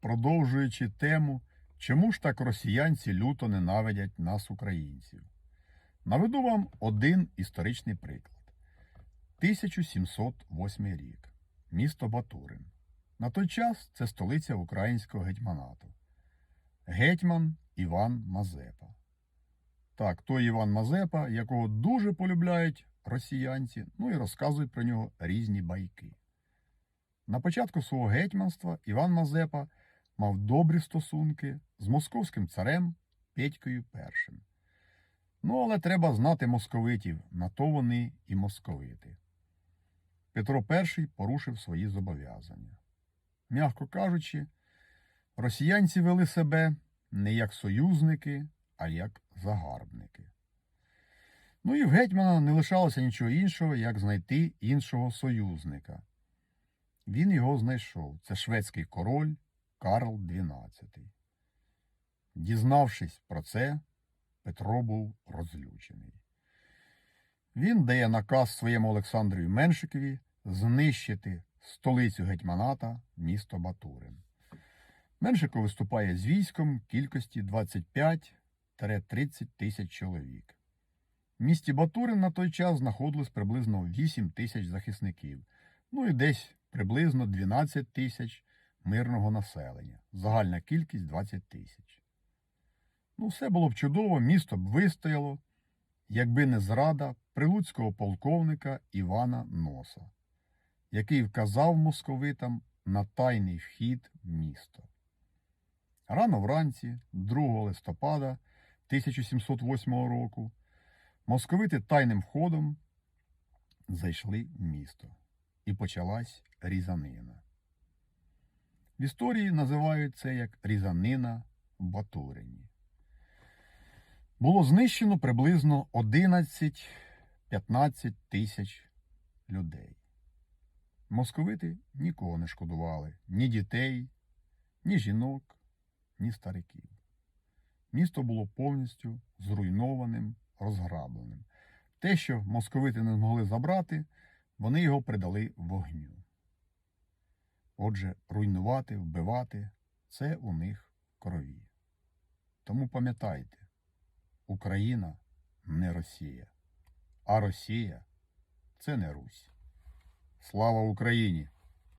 продовжуючи тему, чому ж так росіянці люто ненавидять нас, українців. Наведу вам один історичний приклад. 1708 рік. Місто Батурин. На той час це столиця українського гетьманату. Гетьман Іван Мазепа. Так, той Іван Мазепа, якого дуже полюбляють росіянці, ну і розказують про нього різні байки. На початку свого гетьманства Іван Мазепа мав добрі стосунки з московським царем Петькою І. Ну, але треба знати московитів, на то вони і московити. Петро І порушив свої зобов'язання. М'яко кажучи, росіянці вели себе не як союзники, а як загарбники. Ну і в гетьмана не лишалося нічого іншого, як знайти іншого союзника. Він його знайшов. Це шведський король Карл XII. Дізнавшись про це, Петро був розлючений. Він дає наказ своєму Олександру Меншикові знищити столицю гетьманата місто Батурин. Меншиков виступає з військом кількості 25-30 тисяч чоловік. В місті Батурин на той час знаходилось приблизно 8 тисяч захисників, ну і десь приблизно 12 тисяч мирного населення. Загальна кількість 20 тисяч. Ну, все було б чудово, місто б вистояло, якби не зрада прилуцького полковника Івана Носа, який вказав московитам на тайний вхід в місто. Рано вранці, 2 листопада 1708 року, московити тайним входом зайшли в місто і почалась різанина. В історії називають це як різанина в Батурині. Було знищено приблизно 11-15 тисяч людей. Московити нікого не шкодували ні дітей, ні жінок, ні стариків. Місто було повністю зруйнованим, розграбленим. Те, що московити не змогли забрати, вони його придали вогню. Отже, руйнувати, вбивати це у них крові. Тому пам'ятайте, Україна не Росія, а Росія це не Русь. Слава Україні!